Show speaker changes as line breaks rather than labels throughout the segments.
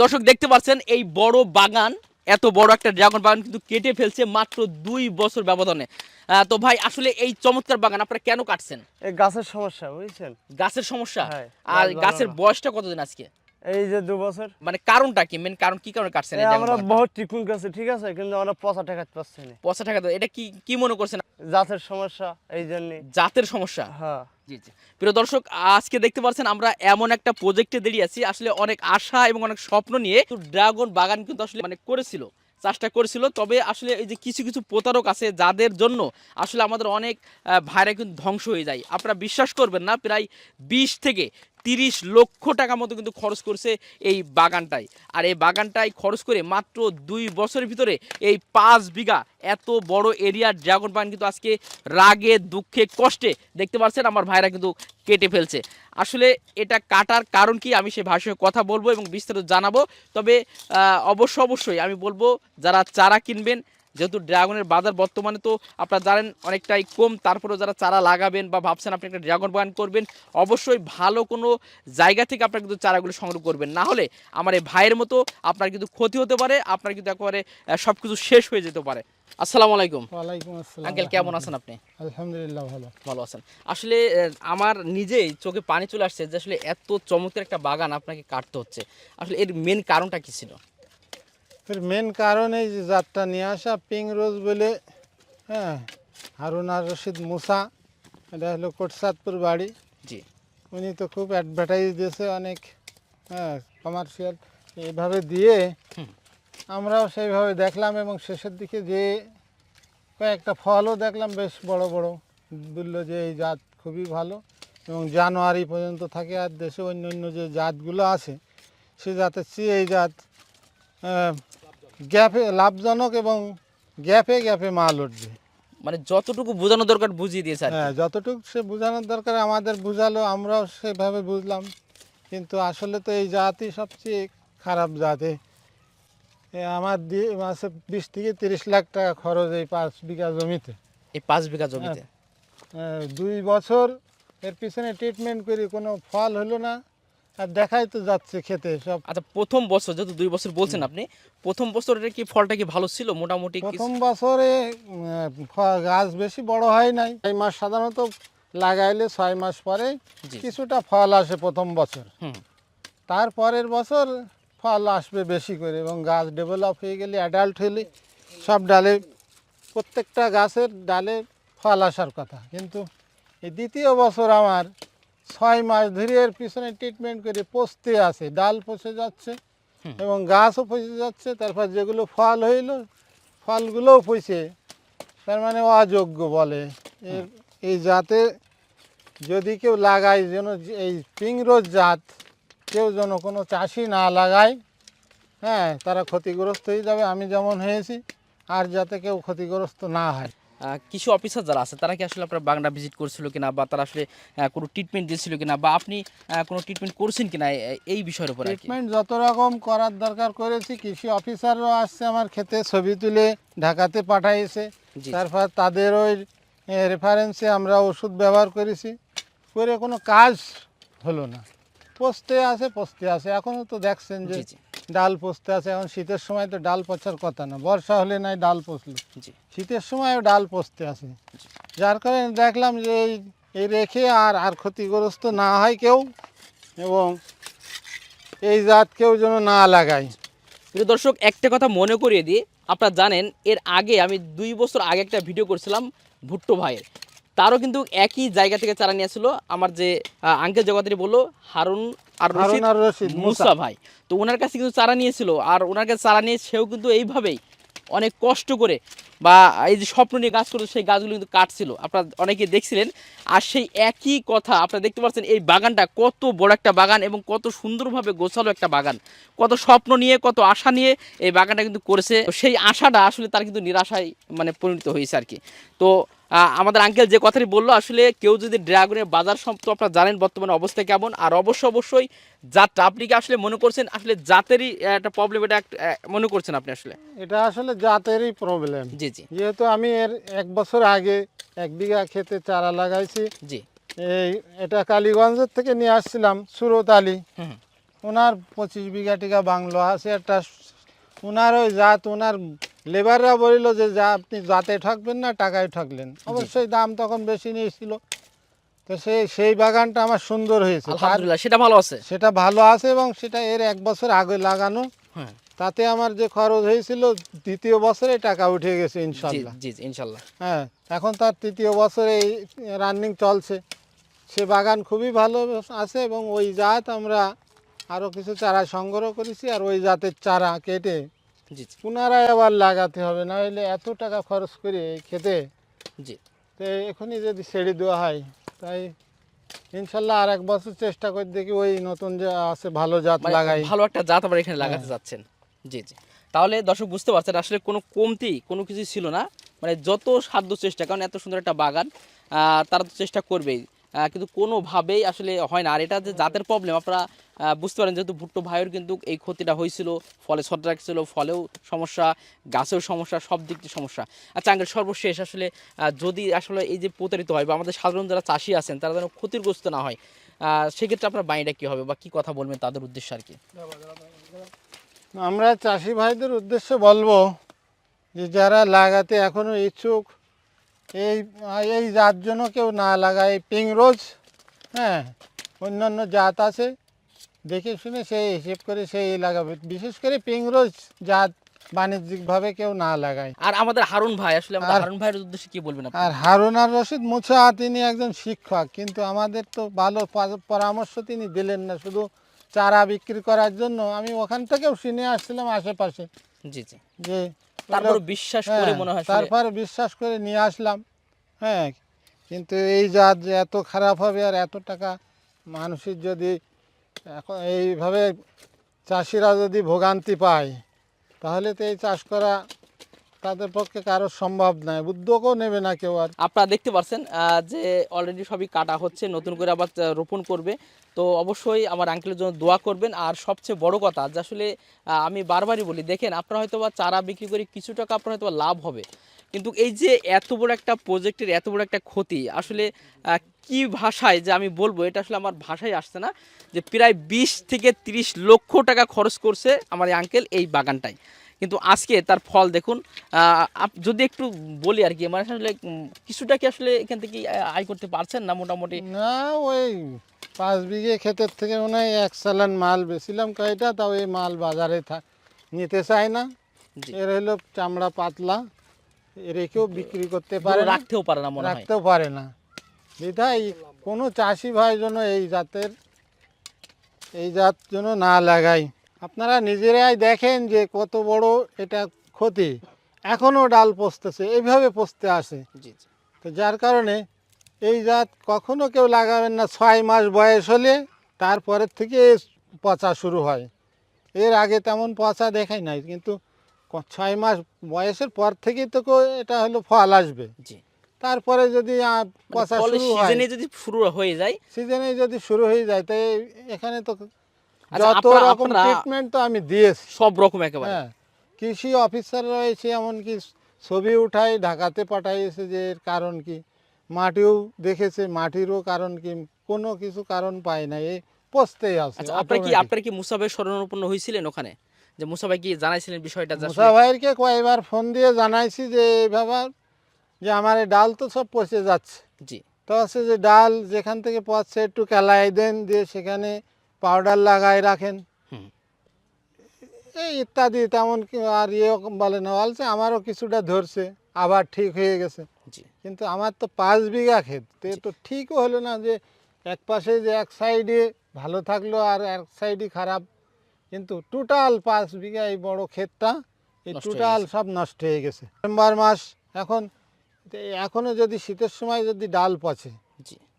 দর্শক দেখতে পাচ্ছেন এই বড় বাগান এত বড় একটা ড্রাগন বাগান কিন্তু কেটে ফেলছে মাত্র দুই বছর ব্যবধানে। তো ভাই আসলে এই চমৎকার বাগান আপনারা কেন কাটছেন?
এই গাছের সমস্যা বুঝছেন?
গাছের সমস্যা?
হ্যাঁ,
আর গাছের বয়সটা কতদিন আজকে?
এই যে দু বছর।
মানে কারণটা কি? মেন কারণ কি কারণে কাটছেন
আমরা বহুত ট্রিটমেন্ট করছি ঠিক আছে কিন্তু আমরা পচা টাকা পারছি না।
পয়সা টাকা এটা কি কি মনে করছেন?
জাতের সমস্যা এই জন্য।
জাতের সমস্যা?
হ্যাঁ।
জি জি। প্রিয় দর্শক, আজকে দেখতে পাচ্ছেন আমরা এমন একটা প্রজেক্টে দাঁড়িয়ে আছি। আসলে অনেক আশা এবং অনেক স্বপ্ন নিয়ে ড্রাগন বাগান কিন্তু আসলে মানে করেছিল। চাষটা করেছিল। তবে আসলে এই যে কিছু কিছু প্রতারক আছে যাদের জন্য আসলে আমাদের অনেক ভাইরা কিন্তু ধ্বংস হয়ে যায়। আপনারা বিশ্বাস করবেন না, প্রায় বিশ থেকে তিরিশ লক্ষ টাকা মতো কিন্তু খরচ করছে এই বাগানটায় আর এই বাগানটায় খরচ করে মাত্র দুই বছরের ভিতরে এই পাঁচ বিঘা এত বড় এরিয়ার ড্রাগন বাগান কিন্তু আজকে রাগে, দুঃখে, কষ্টে দেখতে পাচ্ছেন, আমার ভাইরা কিন্তু কেটে ফেলছে। আসলে এটা কাটার কারণ কি আমি সে ভাষায় কথা বলব এবং বিস্তারিত জানাব। তবে অবশ্য অবশ্যই আমি বলব, যারা চারা কিনবেন, যেহেতু ড্রাগনের বাজার বর্তমানে তো আপনারা জানেন অনেকটাই কম, তারপরেও যারা চারা লাগাবেন বা ভাবছেন আপনি একটা ড্রাগন বাগান করবেন, অবশ্যই ভালো কোনো জায়গা থেকে আপনারা কিন্তু চারাগুলো সংগ্রহ করবেন। না হলে আমার এই ভাইয়ের মতো আপনার কিন্তু ক্ষতি হতে পারে, আপনার কিন্তু একেবারে সব কিছু শেষ হয়ে যেতে পারে। আসসালামু আলাইকুম।
ওয়ালাইকুম আসসালাম
আঙ্কেল কেমন আছেন আপনি?
আলহামদুলিল্লাহ ভালো।
ভালো আছেন। আসলে আমার নিজেই চোখে পানি চলে আসছে যে আসলে এত চমৎকার একটা বাগান আপনাকে কাটতে হচ্ছে। আসলে এর মেন কারণটা কি ছিল?
এর মেন কারণ এই যে জাতটা নিয়ে আসা পিঙ্ক রোজ বলে হ্যাঁ হারুন আর রশিদ মুসা এটা হলো কোটসাদপুর বাড়ি।
জি।
উনি তো খুব অ্যাডভার্টাইজ দিয়েছে অনেক হ্যাঁ কমার্শিয়াল এইভাবে দিয়ে। আমরাও সেইভাবে দেখলাম এবং শেষের দিকে যে কয়েকটা ফলও দেখলাম বেশ বড় বড় বলল যে এই জাত খুবই ভালো এবং জানুয়ারি পর্যন্ত থাকে আর দেশে অন্য অন্য যে জাতগুলো আছে সে জাতের চেয়ে এই জাত গ্যাপে লাভজনক এবং গ্যাপে গ্যাপে মাল উঠবে।
মানে যতটুকু বোঝানো দরকার বুঝিয়ে দিয়েছে
হ্যাঁ যতটুকু সে বোঝানোর দরকার আমাদের বুঝালো আমরাও সেভাবে বুঝলাম। কিন্তু আসলে তো এই জাতই সবচেয়ে খারাপ জাতে আমার মাসে বিশ থেকে তিরিশ লাখ টাকা খরচ এই পাঁচ বিঘা জমিতে।
এই পাঁচ বিঘা জমিতে?
দুই বছর এর পিছনে ট্রিটমেন্ট করি কোনো ফল হলো না আর দেখাই তো যাচ্ছে খেতে সব।
আচ্ছা প্রথম বছর যেহেতু দুই বছর বলছেন আপনি প্রথম বছরের কি ফলটা কি ভালো ছিল? মোটামুটি
প্রথম বছরে গাছ বেশি বড় হয় নাই। এই মাস সাধারণত লাগাইলে ছয় মাস পরে কিছুটা ফল আসে প্রথম বছর। তারপরের বছর ফল আসবে বেশি করে এবং গাছ ডেভেলপ হয়ে গেলে অ্যাডাল্ট হলে সব ডালে প্রত্যেকটা গাছের ডালে ফল আসার কথা। কিন্তু এই দ্বিতীয় বছর আমার ছয় মাস ধরে এর পিছনে ট্রিটমেন্ট করে পচতে আছে ডাল পচে যাচ্ছে এবং গাছও পচে যাচ্ছে তারপর যেগুলো ফল হইল ফলগুলোও পচে তার মানে অযোগ্য বলে। এর এই জাতে যদি কেউ লাগায় যেন এই পিংরোজ জাত কেউ যেন কোনো চাষি না লাগায় হ্যাঁ তারা ক্ষতিগ্রস্ত হয়ে যাবে। আমি যেমন হয়েছি আর যাতে কেউ ক্ষতিগ্রস্ত না হয়।
কিছু অফিসার যারা আছে তারা কি আসলে আপনার বাংলা ভিজিট করছিল কিনা বা তারা আসলে কোনো ট্রিটমেন্ট দিয়েছিল কিনা বা আপনি কোনো ট্রিটমেন্ট করছেন কিনা এই বিষয়ের উপর
ট্রিটমেন্ট যত রকম করার দরকার করেছি কৃষি অফিসারও আসছে আমার ক্ষেতে ছবি তুলে ঢাকাতে পাঠাইছে। তারপর তাদের ওই রেফারেন্সে আমরা ওষুধ ব্যবহার করেছি। করে কোনো কাজ হলো না। পোস্তে আছে পোস্তে আছে। এখনও তো দেখছেন যে ডাল পোস্তে আছে। এখন শীতের সময় তো ডাল পচার কথা না। বর্ষা হলে নাই ডাল পচলো। শীতের সময়ও ডাল পচতে আছে। যার কারণে দেখলাম যে এই এই রেখে আর আর ক্ষতিগ্রস্ত না হয় কেউ এবং এই জাত কেউ যেন না লাগায়।
প্রিয় দর্শক একটা কথা মনে করিয়ে দিই। আপনারা জানেন এর আগে আমি দুই বছর আগে একটা ভিডিও করছিলাম ভুট্টো ভাইয়ের। তারও কিন্তু একই জায়গা থেকে চারা নিয়েছিল আমার যে আঙ্কেল জগতারি বলল হারুন আর রশিদ মুসা ভাই। তো ওনার কাছে কিন্তু চারা নিয়েছিল। আর ওনার কাছে চারা নিয়ে সেও কিন্তু এইভাবেই অনেক কষ্ট করে বা এই যে স্বপ্ন নিয়ে গাছ করতো সেই গাছগুলো কিন্তু কাটছিল। আপনারা অনেকে দেখছিলেন। আর সেই একই কথা আপনারা দেখতে পাচ্ছেন এই বাগানটা কত বড় একটা বাগান এবং কত সুন্দরভাবে গোছালো একটা বাগান। কত স্বপ্ন নিয়ে কত আশা নিয়ে এই বাগানটা কিন্তু করেছে। সেই আশাটা আসলে তার কিন্তু নিরাশায় মানে পরিণত হয়েছে আর কি। তো আমাদের আঙ্কেল যে কথাটি বলল আসলে কেউ যদি ড্রাগনের বাজার সম্পর্কে আপনারা জানেন বর্তমানে অবস্থা কেমন আর অবশ্য অবশ্যই জাতটা আপনি কি আসলে মনে করছেন আসলে জাতেরই একটা প্রবলেম এটা মনে করছেন আপনি আসলে?
এটা আসলে জাতেরই প্রবলেম
জি জি।
যেহেতু আমি এর এক বছর আগে এক বিঘা খেতে চারা লাগাইছি।
জি।
এই এটা কালীগঞ্জের থেকে নিয়ে আসছিলাম সুরত আলী।
হুম।
ওনার পঁচিশ বিঘা টিকা বাংলো আছে একটা ওনার ওই জাত ওনার লেবাররা বলিল যে যা আপনি জাতে ঠকবেন না টাকায় ঠকলেন। অবশ্যই দাম তখন বেশি নিয়েছিল। তো সেই সেই বাগানটা আমার সুন্দর হয়েছে।
আলহামদুলিল্লাহ সেটা ভালো আছে।
সেটা ভালো আছে এবং সেটা এর এক বছর আগে লাগানো।
হ্যাঁ।
তাতে আমার যে খরচ হয়েছিল দ্বিতীয় বছরে টাকা উঠে গেছে ইনশাল্লাহ।
জি, ইনশাল্লাহ।
হ্যাঁ এখন তার তৃতীয় বছরে এই রানিং চলছে। সে বাগান খুবই ভালো আছে এবং ওই জাত আমরা আরও কিছু চারা সংগ্রহ করেছি আর ওই জাতের চারা কেটে
জি
পুনরায় আবার লাগাতে হবে না হলে এত টাকা খরচ করে এই খেতে।
জি।
তো এখনই যদি ছেড়ে দেওয়া হয় তাই ইনশাল্লাহ আর এক বছর চেষ্টা করে দেখি ওই নতুন যে আছে ভালো জাত
মানে
লাগাই।
ভালো একটা জাত আবার এখানে লাগাতে যাচ্ছেন। জি জি। তাহলে দর্শক বুঝতে পারছেন আসলে কোনো কমতি কোনো কিছু ছিল না। মানে যত সাধ্য চেষ্টা কারণ এত সুন্দর একটা বাগান তারা তো চেষ্টা করবেই। কিন্তু কোনোভাবেই আসলে হয় না। আর এটা যে জাতের প্রবলেম আপনারা বুঝতে পারেন যেহেতু ভুট্টো ভাইয়ের কিন্তু এই ক্ষতিটা হয়েছিল, ফলে ছট রাখছিল ফলেও সমস্যা, গাছেও সমস্যা, সব দিক দিয়ে সমস্যা। আচ্ছা আঙ্কেল, সর্বশেষ আসলে যদি আসলে এই যে প্রতারিত হয় বা আমাদের সাধারণ যারা চাষি আছেন, তারা যেন ক্ষতিগ্রস্ত না হয় সেক্ষেত্রে আপনার বাণীটা কী হবে বা কী কথা বলবেন তাদের উদ্দেশ্যে আর কি?
আমরা চাষি ভাইদের উদ্দেশ্যে বলব যে যারা লাগাতে এখনও ইচ্ছুক এই এই জাত জন্য কেউ না লাগায় পিং রোজ হ্যাঁ অন্যান্য জাত আছে। দেখে শুনে সেই হিসেব করে সেই লাগাবে। বিশেষ করে পিং রোজ জাত বাণিজ্যিকভাবে কেউ না লাগায়।
আর আমাদের হারুন ভাই আসলে আমাদের হারুন ভাইয়ের উদ্দেশ্যে কি বলবেন?
আর হারুন আর রশিদ মুছা তিনি একজন শিক্ষক কিন্তু আমাদের তো ভালো পরামর্শ তিনি দিলেন না শুধু চারা বিক্রি করার জন্য। আমি ওখান থেকেও শুনে আসছিলাম আশেপাশে।
জি জি।
যে
তারপর বিশ্বাস করে
হ্যাঁ,
মনে হয়
তারপরে বিশ্বাস করে নিয়ে আসলাম হ্যাঁ কিন্তু এই জাত যে এত খারাপ হবে আর এত টাকা মানুষের যদি এখন এইভাবে চাষিরা যদি ভোগান্তি পায় তাহলে তো এই চাষ করা তাদের পক্ষে কারও সম্ভব নয় উদ্যোগও নেবে না কেউ আর।
আপনারা দেখতে পাচ্ছেন যে অলরেডি সবই কাটা হচ্ছে, নতুন করে আবার রোপণ করবে। তো অবশ্যই আমার আঙ্কেলের জন্য দোয়া করবেন। আর সবচেয়ে বড় কথা, যে আসলে আমি বারবারই বলি, দেখেন, আপনারা হয়তো বা চারা বিক্রি করে কিছু টাকা আপনার হয়তো লাভ হবে। কিন্তু এই যে এত বড় একটা প্রজেক্টের এত বড় একটা ক্ষতি, আসলে কি ভাষায় যে আমি বলব, এটা আসলে আমার ভাষায় আসছে না। যে প্রায় বিশ থেকে তিরিশ লক্ষ টাকা খরচ করছে আমার এই আঙ্কেল এই বাগানটায়। কিন্তু আজকে তার ফল দেখুন যদি একটু বলি আর কি মানে আসলে কিছুটা কি আসলে এখান থেকে আয় করতে পারছেন না মোটামুটি?
না ওই পাঁচ বিঘে ক্ষেতের থেকে মনে হয় এক সালান মাল বেছিলাম কয়টা তাও এই মাল বাজারে থাক নিতে চায় না। এর হলো চামড়া পাতলা রেখেও বিক্রি করতে পারে
রাখতেও পারে না মনে
রাখতেও পারে না। বিধায় কোনো চাষি ভাই যেন এই জাতের এই জাত যেন না লাগাই আপনারা নিজেরাই দেখেন যে কত বড় এটা ক্ষতি। এখনও ডাল পচতেছে এইভাবে পচতে আসে। তো যার কারণে এই জাত কখনো কেউ লাগাবেন না ছয় মাস বয়স হলে তারপরের থেকে পচা শুরু হয়। এর আগে তেমন পচা দেখাই নাই কিন্তু ছয় মাস বয়সের পর থেকেই তো এটা হলো ফল আসবে। তারপরে যদি পচা
মানে
শুরু হয়।
সিজনে যদি শুরু হয়ে যায়?
সিজনে যদি শুরু হয়ে যায় তাই এখানে তো যত রকম ট্রিটমেন্ট তো আমি দিয়েছি।
সব রকম একেবারে।
হ্যাঁ কৃষি অফিসার রয়েছে এমনকি ছবি উঠাই ঢাকাতে পাঠাইছে যে এর কারণ কি। মাটিও দেখেছে মাটিরও কারণ কি কোনো কিছু কারণ পায় না এই পচতেই আছে
আচ্ছা আপনার কি আপনার কি হয়েছিলেন ওখানে? যে মুসাভাই কি জানাইছিলেন বিষয়টা
মুসা ভাইয়েরকে কয়েকবার ফোন দিয়ে জানাইছি যে এইভাবে যে আমার এই ডাল তো সব পচে যাচ্ছে।
জি।
তো আছে যে ডাল যেখান থেকে পচছে একটু কেলাই দেন দিয়ে সেখানে পাউডার লাগাই রাখেন। এই ইত্যাদি তেমন কি আর ইয়ে বলে না বলছে আমারও কিছুটা ধরছে আবার ঠিক হয়ে গেছে। কিন্তু আমার তো পাঁচ বিঘা ক্ষেত তো তো ঠিকও হলো না যে এক পাশে যে এক সাইডে ভালো থাকল আর এক সাইডে খারাপ। কিন্তু টোটাল পাঁচ বিঘা এই বড় ক্ষেতটা এই টোটাল সব নষ্ট হয়ে গেছে। ডিসেম্বর মাস এখন এখনও যদি শীতের সময় যদি ডাল পচে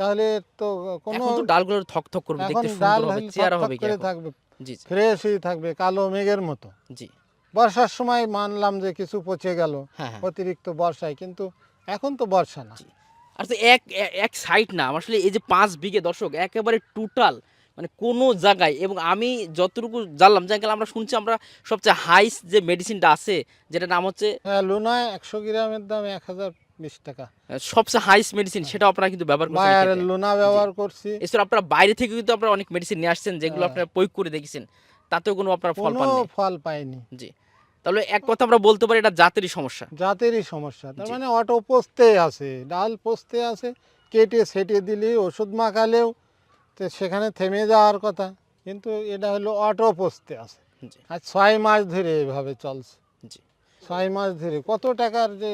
তাহলে তো কোনো
এখন তো ডালগুলো থক থক করবে দেখতে সুন্দর হবে চেয়ারা হবে কি
থাকবে।
জি জি।
ফ্রেশ হয়ে থাকবে কালো মেঘের মতো।
জি।
বর্ষার সময় মানলাম যে কিছু পচে গেল
হ্যাঁ হ্যাঁ।
অতিরিক্ত বর্ষায় কিন্তু এখন তো বর্ষা না।
আর তো এক এক সাইড না আসলে এই যে পাঁচ বিঘে দর্শক একেবারে টোটাল মানে কোনো জায়গায় এবং আমি যতটুকু জানলাম জানলাম আমরা শুনছি আমরা সবচেয়ে হাইস যে মেডিসিনটা আছে যেটা নাম হচ্ছে
হ্যাঁ লুনায় একশো গ্রামের দাম এক হাজার বিশ টাকা।
সবচেয়ে হাইস্ট মেডিসিন সেটা আপনারা কিন্তু ব্যবহার করছেন
লোনা ব্যবহার করছি।
এছাড়া আপনারা বাইরে থেকে কিন্তু আপনারা অনেক মেডিসিন নিয়ে আসছেন যেগুলো
হ্যাঁ।
আপনারা প্রয়োগ করে দেখেছেন। তাতেও কোনো আপনার ফল পাননি।
ফল পাইনি।
জি। তাহলে এক কথা আমরা বলতে পারি এটা জাতেরই সমস্যা।
জাতেরই সমস্যা। তার মানে অটো পোস্তে আছে ডাল পোস্তে আছে কেটে সেটে দিলে ওষুধ মাখালেও তো সেখানে থেমে যাওয়ার কথা। কিন্তু এটা হলো অটো পোস্তে আছে। আর ছয় মাস ধরে এভাবে চলছে। ছয় মাস ধরে। কত টাকার যে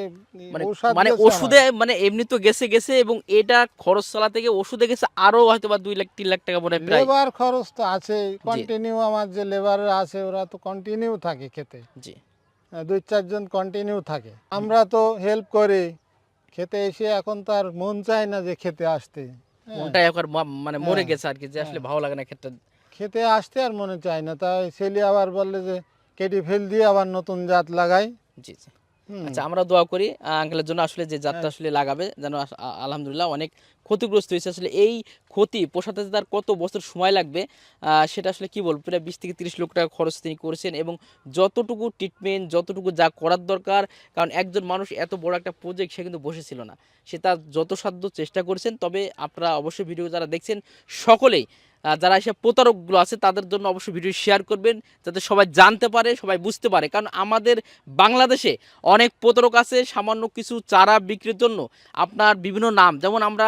মানে মানে। ওষুধে মানে এমনি তো গেছে গেছে এবং এটা খরচ চালা থেকে ওষুধে গেছে আরও হয়তো বা দুই লাখ তিন লাখ টাকা মনে
লেবার খরচ তো আছে কন্টিনিউ আমার যে লেবার আছে ওরা তো কন্টিনিউ থাকে খেতে।
জি।
আহ, দুই চারজন কন্টিনিউ থাকে। আমরা তো হেল্প করি। খেতে এসে এখন তো আর মন চায় না যে খেতে আসতে। হ্যাঁ,
মনটা একবার মানে মরে
হ্যাঁ।
গেছে আর কি যে আসলে ভালো লাগে না ক্ষেত্রে
খেতে আসতে আর মনে চায় না। তাই ছেলে আবার বললে যে কেটে ফেল দিয়ে আবার নতুন জাত লাগাই।
জি জি। আচ্ছা আমরা দোয়া করি আঙ্কেলের জন্য আসলে যে জাতটা আসলে লাগাবে যেন আলহামদুলিল্লাহ অনেক ক্ষতিগ্রস্ত হয়েছে। আসলে এই ক্ষতি পোষাতে তার কত বছর সময় লাগবে সেটা আসলে কি বলব? প্রায় বিশ থেকে তিরিশ লক্ষ টাকা খরচ তিনি করেছেন এবং যতটুকু ট্রিটমেন্ট যতটুকু যা করার দরকার কারণ একজন মানুষ এত বড় একটা প্রজেক্ট সে কিন্তু বসেছিল না। সে তার যত সাধ্য চেষ্টা করেছেন তবে আপনারা অবশ্যই ভিডিও যারা দেখছেন সকলেই যারা এসব প্রতারকগুলো আছে, তাদের জন্য অবশ্যই ভিডিও শেয়ার করবেন, যাতে সবাই জানতে পারে, সবাই বুঝতে পারে। কারণ আমাদের বাংলাদেশে অনেক প্রতারক আছে, সামান্য কিছু চারা বিক্রির জন্য আপনার বিভিন্ন নাম, যেমন আমরা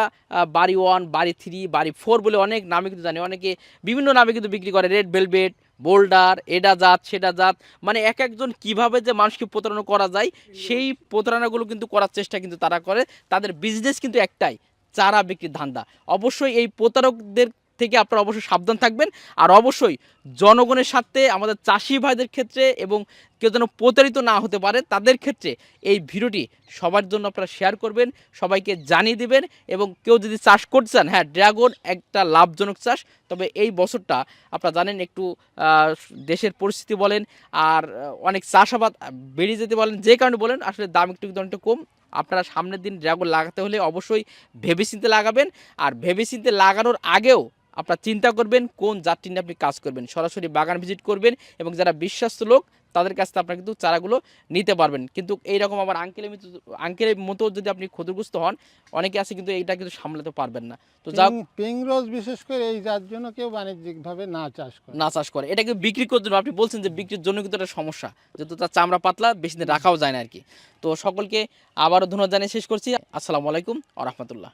বাড়ি ওয়ান বাড়ি থ্রি বাড়ি ফোর বলে অনেক নামে কিন্তু জানি। অনেকে বিভিন্ন নামে কিন্তু বিক্রি করে রেড ভেলভেট বোল্ডার এডা জাত, সেটা জাত। মানে এক একজন কীভাবে যে মানুষকে প্রতারণা করা যায়, সেই প্রতারণাগুলো কিন্তু করার চেষ্টা কিন্তু তারা করে। তাদের বিজনেস কিন্তু একটাই, চারা বিক্রির ধান্দা। অবশ্যই এই প্রতারকদের থেকে আপনারা অবশ্যই সাবধান থাকবেন। আর অবশ্যই জনগণের সাথে আমাদের চাষি ভাইদের ক্ষেত্রে এবং কেউ যেন প্রতারিত না হতে পারে, তাদের ক্ষেত্রে এই ভিডিওটি সবার জন্য আপনারা শেয়ার করবেন, সবাইকে জানিয়ে দিবেন এবং কেউ যদি চাষ করতে চান হ্যাঁ ড্রাগন একটা লাভজনক চাষ, তবে এই বছরটা আপনারা জানেন একটু দেশের পরিস্থিতি বলেন আর অনেক চাষাবাদ বেড়ে যেতে বলেন, যে কারণে বলেন, আসলে দাম একটু অনেকটা কম। আপনারা সামনের দিন ড্রাগন লাগাতে হলে অবশ্যই ভেবেচিন্তে লাগাবেন। আর ভেবেচিন্তে লাগানোর আগেও আপনারা চিন্তা করবেন কোন জাতটি নিয়ে আপনি কাজ করবেন। সরাসরি বাগান ভিজিট করবেন এবং যারা বিশ্বাস্ত লোক তাদের কাছ থেকে আপনারা কিন্তু চারাগুলো নিতে পারবেন। কিন্তু এইরকম আবার আঙ্কেলের মতো আঙ্কেলের মতো যদি আপনি ক্ষতিগ্রস্ত হন অনেকে আছে কিন্তু এইটা কিন্তু সামলাতে পারবেন না। তো যা
পিং- রোজ বিশেষ করে এই যার জন্য কেউ বাণিজ্যিকভাবে না চাষ করে।
না চাষ করে। এটা কিন্তু বিক্রি করার জন্য আপনি বলছেন যে বিক্রির জন্য কিন্তু একটা সমস্যা যেহেতু তার চামড়া পাতলা বেশি দিন রাখাও যায় না আর কি। তো সকলকে আবারও ধন্যবাদ জানিয়ে শেষ করছি। আসসালামু আলাইকুম আ রহমতুল্লাহ।